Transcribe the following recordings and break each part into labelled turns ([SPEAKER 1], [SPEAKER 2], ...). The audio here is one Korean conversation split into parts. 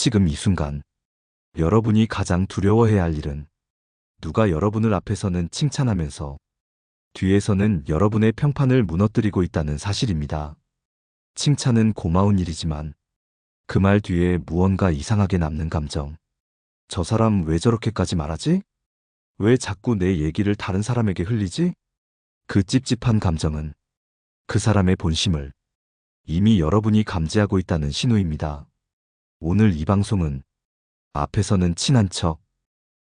[SPEAKER 1] 지금 이 순간 여러분이 가장 두려워해야 할 일은 누가 여러분을 앞에서는 칭찬하면서 뒤에서는 여러분의 평판을 무너뜨리고 있다는 사실입니다. 칭찬은 고마운 일이지만 그 말 뒤에 무언가 이상하게 남는 감정. 저 사람 왜 저렇게까지 말하지? 왜 자꾸 내 얘기를 다른 사람에게 흘리지? 그 찝찝한 감정은 그 사람의 본심을 이미 여러분이 감지하고 있다는 신호입니다. 오늘 이 방송은 앞에서는 친한 척,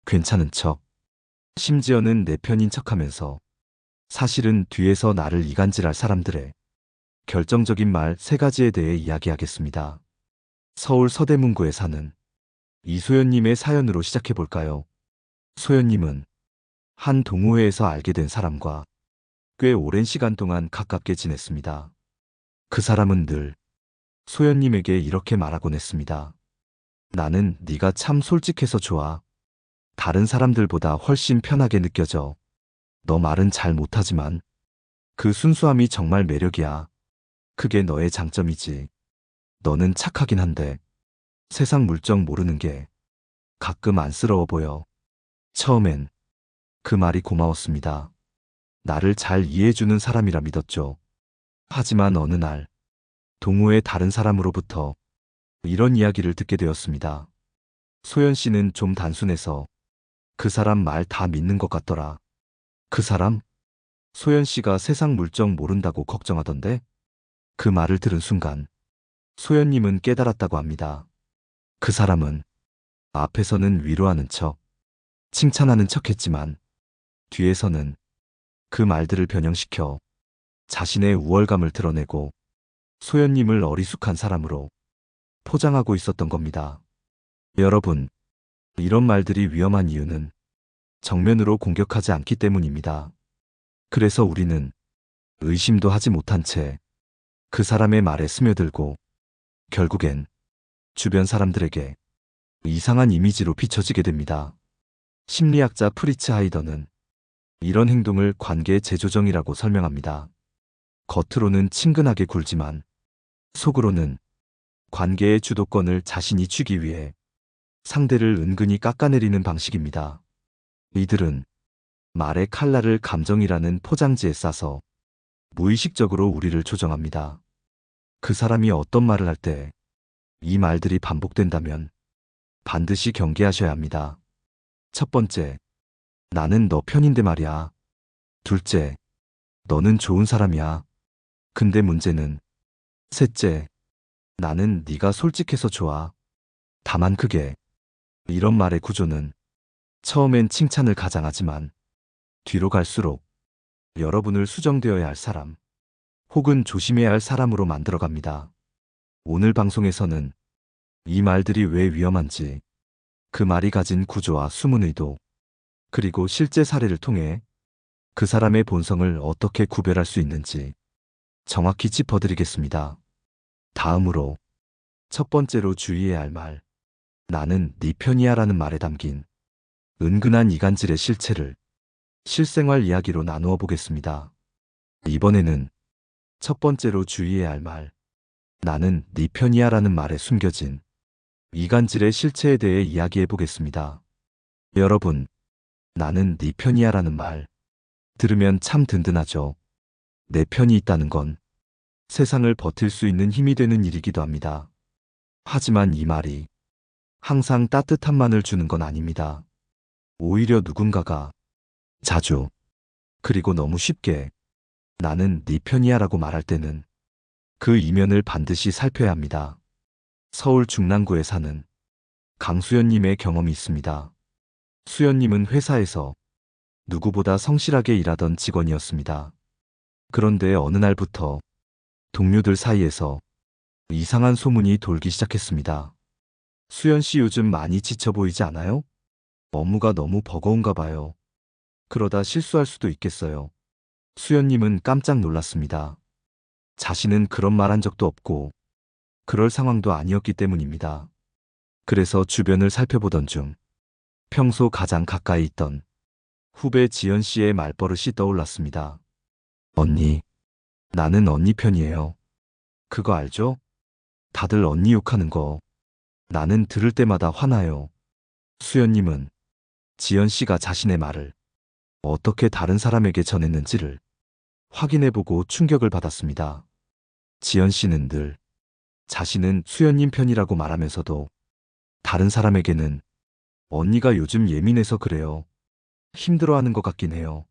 [SPEAKER 1] 괜찮은 척, 심지어는 내 편인 척 하면서 사실은 뒤에서 나를 이간질할 사람들의 결정적인 말 세 가지에 대해 이야기하겠습니다. 서울 서대문구에 사는 이소연님의 사연으로 시작해 볼까요? 소연님은 한 동호회에서 알게 된 사람과 꽤 오랜 시간 동안 가깝게 지냈습니다. 그 사람은 늘 소연님에게 이렇게 말하곤 했습니다. 나는 네가 참 솔직해서 좋아. 다른 사람들보다 훨씬 편하게 느껴져. 너 말은 잘 못하지만 그 순수함이 정말 매력이야. 그게 너의 장점이지. 너는 착하긴 한데 세상 물정 모르는 게 가끔 안쓰러워 보여. 처음엔 그 말이 고마웠습니다. 나를 잘 이해해주는 사람이라 믿었죠. 하지만 어느 날 동호회 다른 사람으로부터 이런 이야기를 듣게 되었습니다. 소연 씨는 좀 단순해서 그 사람 말 다 믿는 것 같더라. 그 사람? 소연 씨가 세상 물정 모른다고 걱정하던데? 그 말을 들은 순간 소연님은 깨달았다고 합니다. 그 사람은 앞에서는 위로하는 척, 칭찬하는 척 했지만 뒤에서는 그 말들을 변형시켜 자신의 우월감을 드러내고 소연님을 어리숙한 사람으로 포장하고 있었던 겁니다. 여러분, 이런 말들이 위험한 이유는 정면으로 공격하지 않기 때문입니다. 그래서 우리는 의심도 하지 못한 채 그 사람의 말에 스며들고 결국엔 주변 사람들에게 이상한 이미지로 비춰지게 됩니다. 심리학자 프리츠 하이더는 이런 행동을 관계의 재조정이라고 설명합니다. 겉으로는 친근하게 굴지만 속으로는 관계의 주도권을 자신이 쥐기 위해 상대를 은근히 깎아내리는 방식입니다. 이들은 말의 칼날을 감정이라는 포장지에 싸서 무의식적으로 우리를 조정합니다. 그 사람이 어떤 말을 할 때 이 말들이 반복된다면 반드시 경계하셔야 합니다. 첫 번째, 나는 너 편인데 말이야. 둘째, 너는 좋은 사람이야. 근데 문제는 셋째, 나는 네가 솔직해서 좋아. 다만 그게 이런 말의 구조는 처음엔 칭찬을 가장하지만 뒤로 갈수록 여러분을 수정되어야 할 사람 혹은 조심해야 할 사람으로 만들어갑니다. 오늘 방송에서는 이 말들이 왜 위험한지 그 말이 가진 구조와 숨은 의도 그리고 실제 사례를 통해 그 사람의 본성을 어떻게 구별할 수 있는지 정확히 짚어드리겠습니다. 다음으로 첫 번째로 주의해야 할 말. 나는 네 편이야 라는 말에 담긴 은근한 이간질의 실체를 실생활 이야기로 나누어 보겠습니다. 이번에는 첫 번째로 주의해야 할 말. 나는 네 편이야 라는 말에 숨겨진 이간질의 실체에 대해 이야기해 보겠습니다. 여러분, 나는 네 편이야 라는 말. 들으면 참 든든하죠. 내 편이 있다는 건 세상을 버틸 수 있는 힘이 되는 일이기도 합니다. 하지만 이 말이 항상 따뜻함만을 주는 건 아닙니다. 오히려 누군가가 자주 그리고 너무 쉽게 나는 네 편이야 라고 말할 때는 그 이면을 반드시 살펴야 합니다. 서울 중랑구에 사는 강수연님의 경험이 있습니다. 수연님은 회사에서 누구보다 성실하게 일하던 직원이었습니다. 그런데 어느 날부터 동료들 사이에서 이상한 소문이 돌기 시작했습니다. 수연 씨 요즘 많이 지쳐 보이지 않아요? 업무가 너무 버거운가 봐요. 그러다 실수할 수도 있겠어요. 수연님은 깜짝 놀랐습니다. 자신은 그런 말 한 적도 없고 그럴 상황도 아니었기 때문입니다. 그래서 주변을 살펴보던 중 평소 가장 가까이 있던 후배 지연 씨의 말버릇이 떠올랐습니다. 언니, 나는 언니 편이에요. 그거 알죠? 다들 언니 욕하는 거. 나는 들을 때마다 화나요. 수연님은 지연 씨가 자신의 말을 어떻게 다른 사람에게 전했는지를 확인해보고 충격을 받았습니다. 지연 씨는 늘 자신은 수연님 편이라고 말하면서도 다른 사람에게는 언니가 요즘 예민해서 그래요. 힘들어하는 것 같긴 해요.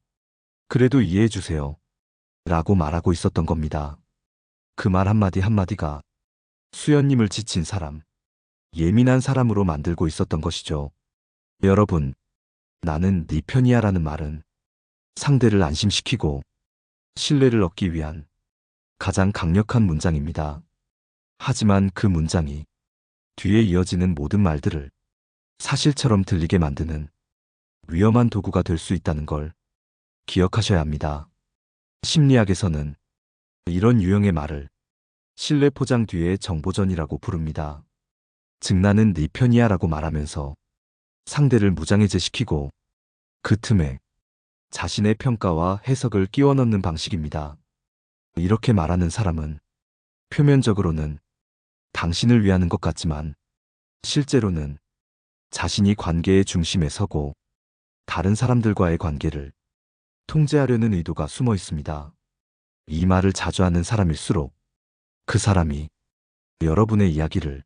[SPEAKER 1] 그래도 이해해주세요. 라고 말하고 있었던 겁니다. 그 말 한마디 한마디가 수연님을 지친 사람, 예민한 사람으로 만들고 있었던 것이죠. 여러분, 나는 네 편이야 라는 말은 상대를 안심시키고 신뢰를 얻기 위한 가장 강력한 문장입니다. 하지만 그 문장이 뒤에 이어지는 모든 말들을 사실처럼 들리게 만드는 위험한 도구가 될 수 있다는 걸 기억하셔야 합니다. 심리학에서는 이런 유형의 말을 신뢰 포장 뒤에 정보전이라고 부릅니다. 즉 나는 네 편이야 라고 말하면서 상대를 무장해제시키고 그 틈에 자신의 평가와 해석을 끼워 넣는 방식입니다. 이렇게 말하는 사람은 표면적으로는 당신을 위하는 것 같지만 실제로는 자신이 관계의 중심에 서고 다른 사람들과의 관계를 통제하려는 의도가 숨어 있습니다. 이 말을 자주 하는 사람일수록 그 사람이 여러분의 이야기를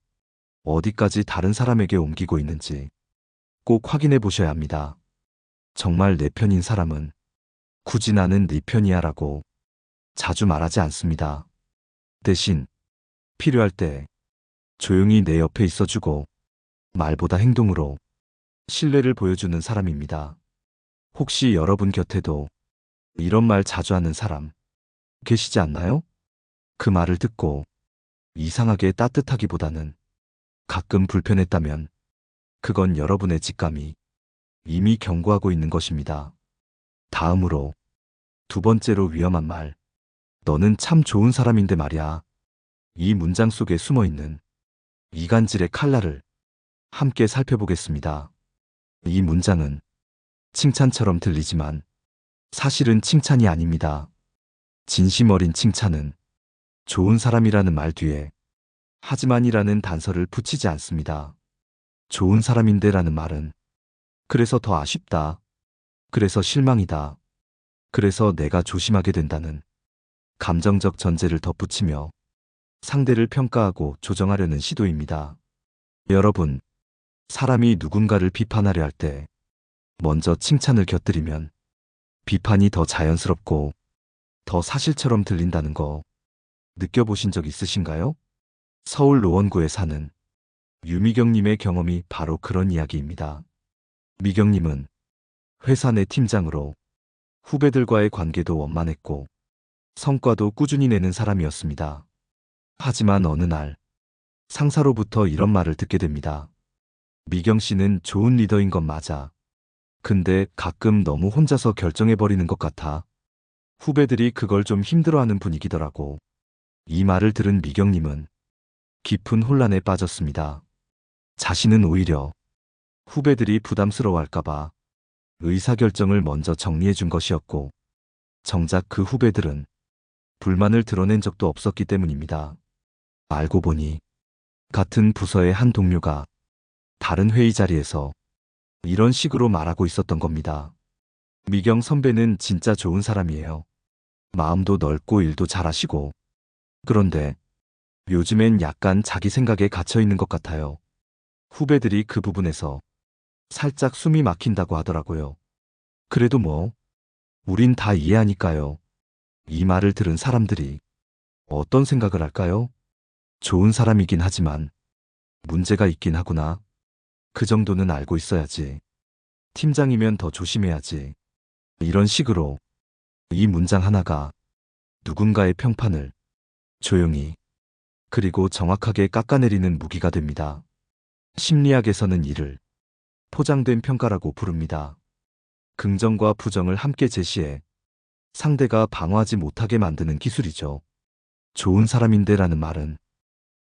[SPEAKER 1] 어디까지 다른 사람에게 옮기고 있는지 꼭 확인해 보셔야 합니다. 정말 내 편인 사람은 굳이 나는 네 편이야 라고 자주 말하지 않습니다. 대신 필요할 때 조용히 내 옆에 있어주고 말보다 행동으로 신뢰를 보여주는 사람입니다. 혹시 여러분 곁에도 이런 말 자주 하는 사람 계시지 않나요? 그 말을 듣고 이상하게 따뜻하기보다는 가끔 불편했다면 그건 여러분의 직감이 이미 경고하고 있는 것입니다. 다음으로 두 번째로 위험한 말. 너는 참 좋은 사람인데 말이야. 이 문장 속에 숨어 있는 이간질의 칼날을 함께 살펴보겠습니다. 이 문장은 칭찬처럼 들리지만 사실은 칭찬이 아닙니다. 진심 어린 칭찬은 좋은 사람이라는 말 뒤에 하지만이라는 단서를 붙이지 않습니다. 좋은 사람인데 라는 말은 그래서 더 아쉽다. 그래서 실망이다. 그래서 내가 조심하게 된다는 감정적 전제를 덧붙이며 상대를 평가하고 조정하려는 시도입니다. 여러분, 사람이 누군가를 비판하려 할 때 먼저 칭찬을 곁들이면 비판이 더 자연스럽고 더 사실처럼 들린다는 거 느껴보신 적 있으신가요? 서울 노원구에 사는 유미경님의 경험이 바로 그런 이야기입니다. 미경님은 회사 내 팀장으로 후배들과의 관계도 원만했고 성과도 꾸준히 내는 사람이었습니다. 하지만 어느 날 상사로부터 이런 말을 듣게 됩니다. 미경 씨는 좋은 리더인 건 맞아. 근데 가끔 너무 혼자서 결정해버리는 것 같아. 후배들이 그걸 좀 힘들어하는 분위기더라고. 이 말을 들은 미경님은 깊은 혼란에 빠졌습니다. 자신은 오히려 후배들이 부담스러워할까봐 의사결정을 먼저 정리해 준 것이었고, 정작 그 후배들은 불만을 드러낸 적도 없었기 때문입니다. 알고 보니 같은 부서의 한 동료가 다른 회의 자리에서 이런 식으로 말하고 있었던 겁니다. 미경 선배는 진짜 좋은 사람이에요. 마음도 넓고 일도 잘하시고. 그런데 요즘엔 약간 자기 생각에 갇혀 있는 것 같아요. 후배들이 그 부분에서 살짝 숨이 막힌다고 하더라고요. 그래도 뭐, 우린 다 이해하니까요. 이 말을 들은 사람들이 어떤 생각을 할까요? 좋은 사람이긴 하지만 문제가 있긴 하구나. 그 정도는 알고 있어야지. 팀장이면 더 조심해야지. 이런 식으로 이 문장 하나가 누군가의 평판을 조용히 그리고 정확하게 깎아내리는 무기가 됩니다. 심리학에서는 이를 포장된 평가라고 부릅니다. 긍정과 부정을 함께 제시해 상대가 방어하지 못하게 만드는 기술이죠. 좋은 사람인데 라는 말은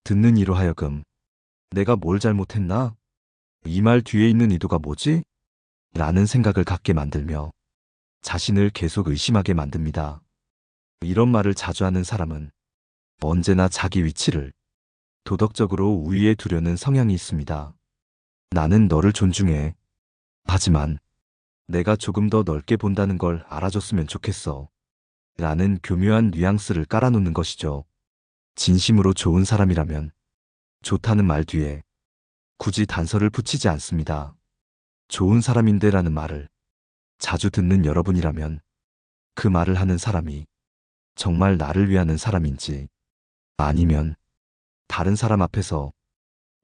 [SPEAKER 1] 듣는 이로 하여금 내가 뭘 잘못했나? 이 말 뒤에 있는 의도가 뭐지? 라는 생각을 갖게 만들며 자신을 계속 의심하게 만듭니다. 이런 말을 자주 하는 사람은 언제나 자기 위치를 도덕적으로 우위에 두려는 성향이 있습니다. 나는 너를 존중해. 하지만 내가 조금 더 넓게 본다는 걸 알아줬으면 좋겠어. 라는 교묘한 뉘앙스를 깔아놓는 것이죠. 진심으로 좋은 사람이라면 좋다는 말 뒤에 굳이 단서를 붙이지 않습니다. 좋은 사람인데 라는 말을 자주 듣는 여러분이라면 그 말을 하는 사람이 정말 나를 위하는 사람인지 아니면 다른 사람 앞에서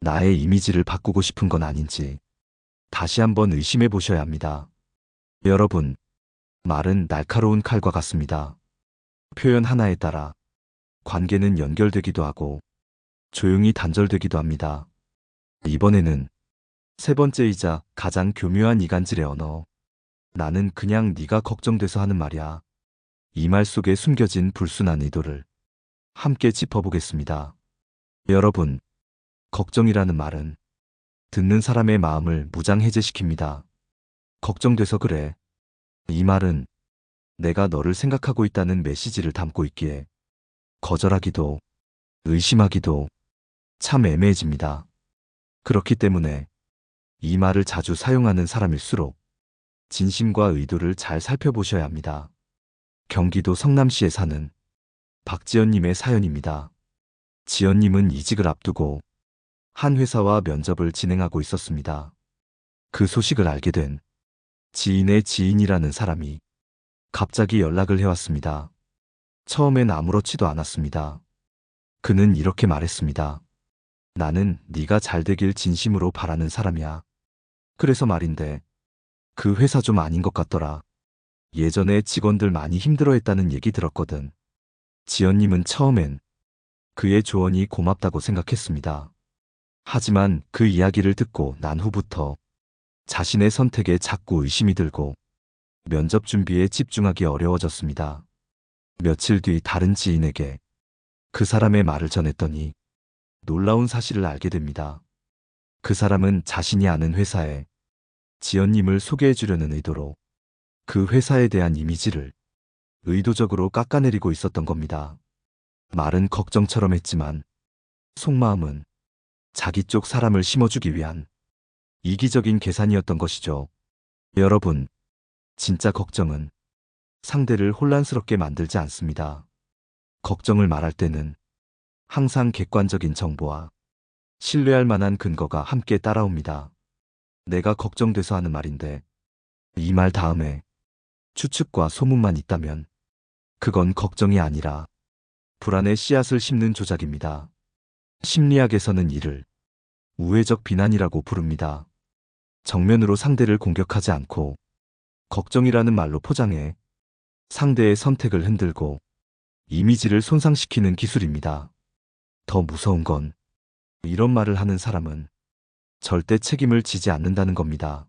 [SPEAKER 1] 나의 이미지를 바꾸고 싶은 건 아닌지 다시 한번 의심해 보셔야 합니다. 여러분, 말은 날카로운 칼과 같습니다. 표현 하나에 따라 관계는 연결되기도 하고 조용히 단절되기도 합니다. 이번에는 세 번째이자 가장 교묘한 이간질의 언어. 나는 그냥 네가 걱정돼서 하는 말이야. 이 말 속에 숨겨진 불순한 의도를 함께 짚어보겠습니다. 여러분, 걱정이라는 말은 듣는 사람의 마음을 무장해제시킵니다. 걱정돼서 그래. 이 말은 내가 너를 생각하고 있다는 메시지를 담고 있기에 거절하기도 의심하기도 참 애매해집니다. 그렇기 때문에 이 말을 자주 사용하는 사람일수록 진심과 의도를 잘 살펴보셔야 합니다. 경기도 성남시에 사는 박지연님의 사연입니다. 지연님은 이직을 앞두고 한 회사와 면접을 진행하고 있었습니다. 그 소식을 알게 된 지인의 지인이라는 사람이 갑자기 연락을 해왔습니다. 처음엔 아무렇지도 않았습니다. 그는 이렇게 말했습니다. 나는 네가 잘 되길 진심으로 바라는 사람이야. 그래서 말인데 그 회사 좀 아닌 것 같더라. 예전에 직원들 많이 힘들어했다는 얘기 들었거든. 지연님은 처음엔 그의 조언이 고맙다고 생각했습니다. 하지만 그 이야기를 듣고 난 후부터 자신의 선택에 자꾸 의심이 들고 면접 준비에 집중하기 어려워졌습니다. 며칠 뒤 다른 지인에게 그 사람의 말을 전했더니 놀라운 사실을 알게 됩니다. 그 사람은 자신이 아는 회사에 지연님을 소개해 주려는 의도로 그 회사에 대한 이미지를 의도적으로 깎아내리고 있었던 겁니다. 말은 걱정처럼 했지만 속마음은 자기 쪽 사람을 심어주기 위한 이기적인 계산이었던 것이죠. 여러분, 진짜 걱정은 상대를 혼란스럽게 만들지 않습니다. 걱정을 말할 때는 항상 객관적인 정보와 신뢰할 만한 근거가 함께 따라옵니다. 내가 걱정돼서 하는 말인데 이 말 다음에 추측과 소문만 있다면 그건 걱정이 아니라 불안의 씨앗을 심는 조작입니다. 심리학에서는 이를 우회적 비난이라고 부릅니다. 정면으로 상대를 공격하지 않고 걱정이라는 말로 포장해 상대의 선택을 흔들고 이미지를 손상시키는 기술입니다. 더 무서운 건 이런 말을 하는 사람은 절대 책임을 지지 않는다는 겁니다.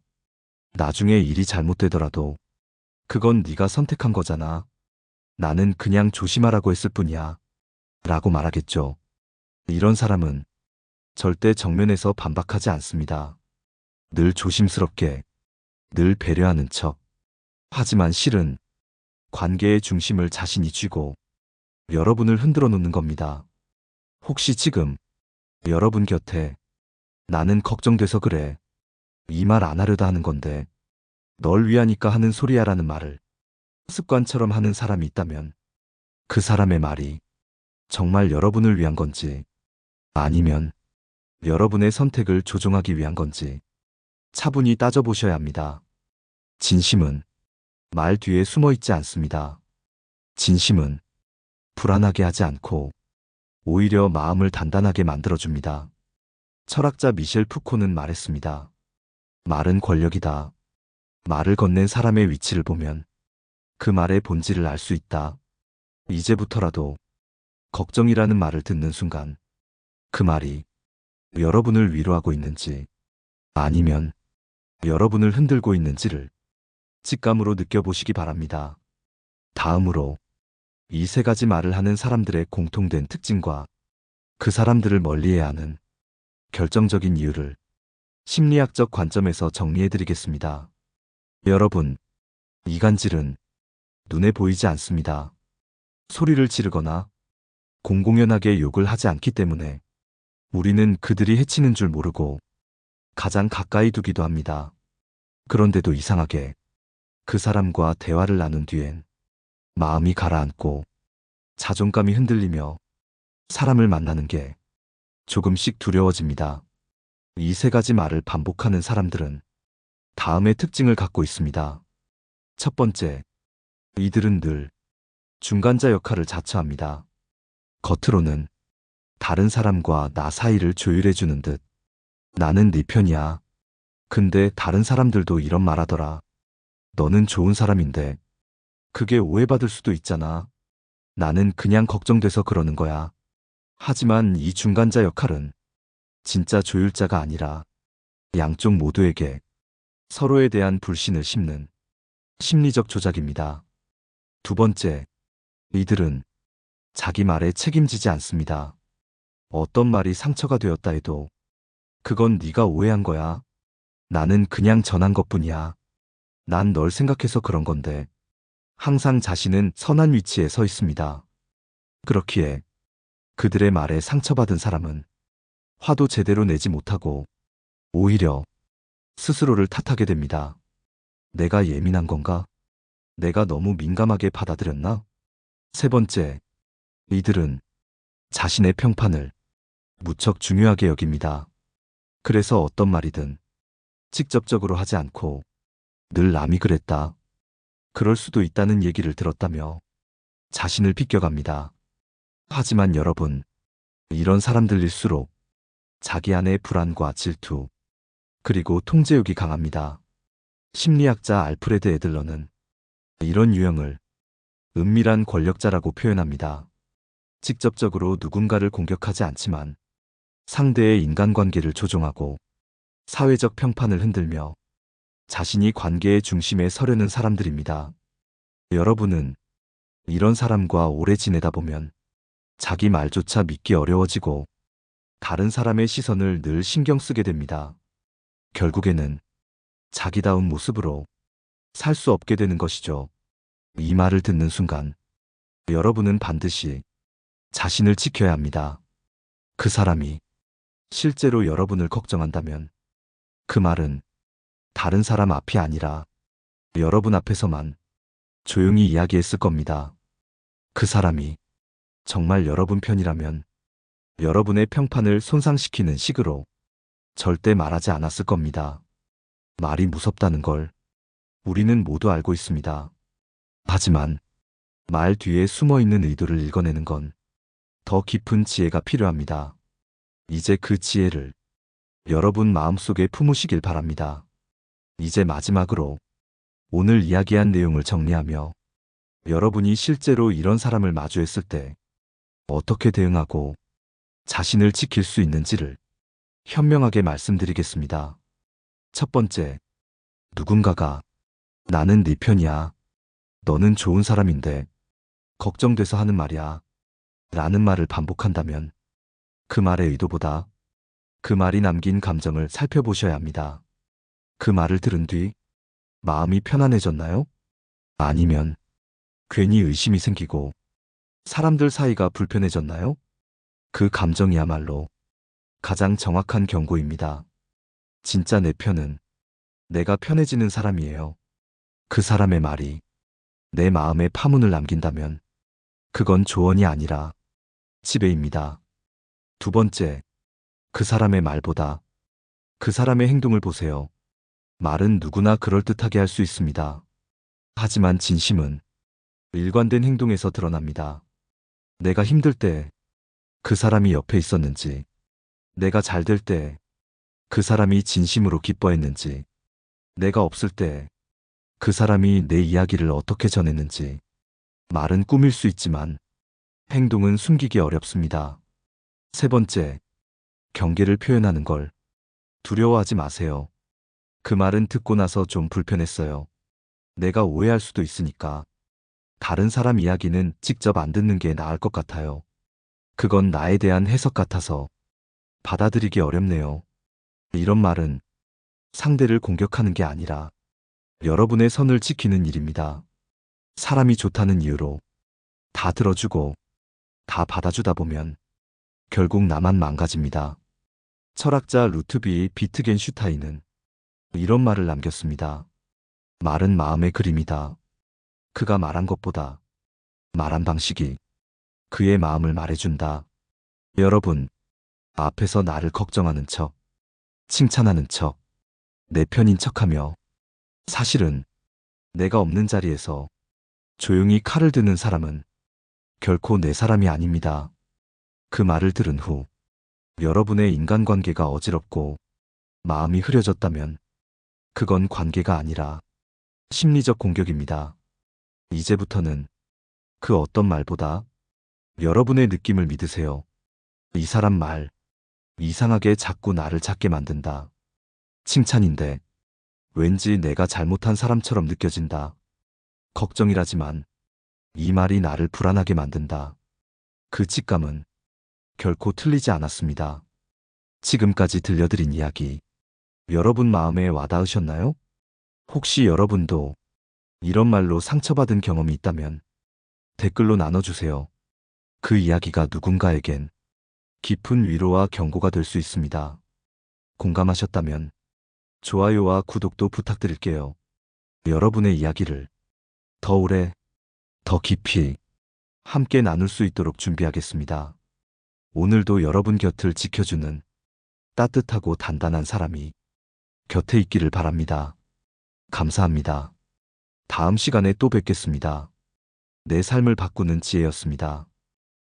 [SPEAKER 1] 나중에 일이 잘못되더라도 그건 네가 선택한 거잖아. 나는 그냥 조심하라고 했을 뿐이야. 라고 말하겠죠. 이런 사람은 절대 정면에서 반박하지 않습니다. 늘 조심스럽게, 늘 배려하는 척. 하지만 실은 관계의 중심을 자신이 쥐고 여러분을 흔들어 놓는 겁니다. 혹시 지금 여러분 곁에 나는 걱정돼서 그래. 이 말 안 하려다 하는 건데 널 위하니까 하는 소리야라는 말을 습관처럼 하는 사람이 있다면 그 사람의 말이 정말 여러분을 위한 건지 아니면 여러분의 선택을 조종하기 위한 건지 차분히 따져보셔야 합니다. 진심은 말 뒤에 숨어 있지 않습니다. 진심은 불안하게 하지 않고 오히려 마음을 단단하게 만들어줍니다. 철학자 미셸 푸코는 말했습니다. 말은 권력이다. 말을 건넨 사람의 위치를 보면 그 말의 본질을 알 수 있다. 이제부터라도 걱정이라는 말을 듣는 순간 그 말이 여러분을 위로하고 있는지 아니면 여러분을 흔들고 있는지를 직감으로 느껴보시기 바랍니다. 다음으로 이 세 가지 말을 하는 사람들의 공통된 특징과 그 사람들을 멀리해야 하는 결정적인 이유를 심리학적 관점에서 정리해드리겠습니다. 여러분, 이간질은 눈에 보이지 않습니다. 소리를 지르거나 공공연하게 욕을 하지 않기 때문에 우리는 그들이 해치는 줄 모르고 가장 가까이 두기도 합니다. 그런데도 이상하게 그 사람과 대화를 나눈 뒤엔 마음이 가라앉고 자존감이 흔들리며 사람을 만나는 게 조금씩 두려워집니다. 이 세 가지 말을 반복하는 사람들은 다음의 특징을 갖고 있습니다. 첫 번째, 이들은 늘 중간자 역할을 자처합니다. 겉으로는 다른 사람과 나 사이를 조율해주는 듯 나는 네 편이야. 근데 다른 사람들도 이런 말 하더라. 너는 좋은 사람인데 그게 오해받을 수도 있잖아. 나는 그냥 걱정돼서 그러는 거야. 하지만 이 중간자 역할은 진짜 조율자가 아니라 양쪽 모두에게 서로에 대한 불신을 심는 심리적 조작입니다. 두 번째, 이들은 자기 말에 책임지지 않습니다. 어떤 말이 상처가 되었다 해도 그건 네가 오해한 거야. 나는 그냥 전한 것뿐이야. 난 널 생각해서 그런 건데 항상 자신은 선한 위치에 서 있습니다. 그렇기에 그들의 말에 상처받은 사람은 화도 제대로 내지 못하고 오히려 스스로를 탓하게 됩니다. 내가 예민한 건가? 내가 너무 민감하게 받아들였나? 세 번째, 이들은 자신의 평판을 무척 중요하게 여깁니다. 그래서 어떤 말이든 직접적으로 하지 않고 늘 남이 그랬다. 그럴 수도 있다는 얘기를 들었다며 자신을 비껴갑니다. 하지만 여러분, 이런 사람들일수록 자기 안의 불안과 질투, 그리고 통제욕이 강합니다. 심리학자 알프레드 에들러는 이런 유형을 은밀한 권력자라고 표현합니다. 직접적으로 누군가를 공격하지 않지만 상대의 인간관계를 조종하고 사회적 평판을 흔들며 자신이 관계의 중심에 서려는 사람들입니다. 여러분은 이런 사람과 오래 지내다 보면 자기 말조차 믿기 어려워지고 다른 사람의 시선을 늘 신경 쓰게 됩니다. 결국에는 자기다운 모습으로 살 수 없게 되는 것이죠. 이 말을 듣는 순간 여러분은 반드시 자신을 지켜야 합니다. 그 사람이 실제로 여러분을 걱정한다면 그 말은 다른 사람 앞이 아니라 여러분 앞에서만 조용히 이야기했을 겁니다. 그 사람이 정말 여러분 편이라면 여러분의 평판을 손상시키는 식으로 절대 말하지 않았을 겁니다. 말이 무섭다는 걸 우리는 모두 알고 있습니다. 하지만 말 뒤에 숨어 있는 의도를 읽어내는 건 더 깊은 지혜가 필요합니다. 이제 그 지혜를 여러분 마음속에 품으시길 바랍니다. 이제 마지막으로 오늘 이야기한 내용을 정리하며 여러분이 실제로 이런 사람을 마주했을 때 어떻게 대응하고 자신을 지킬 수 있는지를 현명하게 말씀드리겠습니다. 첫 번째, 누군가가 나는 네 편이야. 너는 좋은 사람인데 걱정돼서 하는 말이야. 라는 말을 반복한다면 그 말의 의도보다 그 말이 남긴 감정을 살펴보셔야 합니다. 그 말을 들은 뒤 마음이 편안해졌나요? 아니면 괜히 의심이 생기고 사람들 사이가 불편해졌나요? 그 감정이야말로 가장 정확한 경고입니다. 진짜 내 편은 내가 편해지는 사람이에요. 그 사람의 말이 내 마음에 파문을 남긴다면 그건 조언이 아니라 지배입니다. 두 번째, 그 사람의 말보다 그 사람의 행동을 보세요. 말은 누구나 그럴듯하게 할 수 있습니다. 하지만 진심은 일관된 행동에서 드러납니다. 내가 힘들 때 그 사람이 옆에 있었는지, 내가 잘 될 때 그 사람이 진심으로 기뻐했는지, 내가 없을 때 그 사람이 내 이야기를 어떻게 전했는지, 말은 꾸밀 수 있지만 행동은 숨기기 어렵습니다. 세 번째, 경계를 표현하는 걸 두려워하지 마세요. 그 말은 듣고 나서 좀 불편했어요. 내가 오해할 수도 있으니까. 다른 사람 이야기는 직접 안 듣는 게 나을 것 같아요. 그건 나에 대한 해석 같아서 받아들이기 어렵네요. 이런 말은 상대를 공격하는 게 아니라 여러분의 선을 지키는 일입니다. 사람이 좋다는 이유로 다 들어주고 다 받아주다 보면 결국 나만 망가집니다. 철학자 루트비 비트겐슈타인은 이런 말을 남겼습니다. 말은 마음의 그림이다. 그가 말한 것보다 말한 방식이 그의 마음을 말해준다. 여러분, 앞에서 나를 걱정하는 척, 칭찬하는 척, 내 편인 척하며 사실은 내가 없는 자리에서 조용히 칼을 드는 사람은 결코 내 사람이 아닙니다. 그 말을 들은 후 여러분의 인간관계가 어지럽고 마음이 흐려졌다면 그건 관계가 아니라 심리적 공격입니다. 이제부터는 그 어떤 말보다 여러분의 느낌을 믿으세요. 이 사람 말 이상하게 자꾸 나를 찾게 만든다. 칭찬인데 왠지 내가 잘못한 사람처럼 느껴진다. 걱정이라지만 이 말이 나를 불안하게 만든다. 그 직감은 결코 틀리지 않았습니다. 지금까지 들려드린 이야기 여러분 마음에 와닿으셨나요? 혹시 여러분도 이런 말로 상처받은 경험이 있다면 댓글로 나눠주세요. 그 이야기가 누군가에겐 깊은 위로와 경고가 될 수 있습니다. 공감하셨다면 좋아요와 구독도 부탁드릴게요. 여러분의 이야기를 더 오래, 더 깊이 함께 나눌 수 있도록 준비하겠습니다. 오늘도 여러분 곁을 지켜주는 따뜻하고 단단한 사람이 곁에 있기를 바랍니다. 감사합니다. 다음 시간에 또 뵙겠습니다. 내 삶을 바꾸는 지혜였습니다.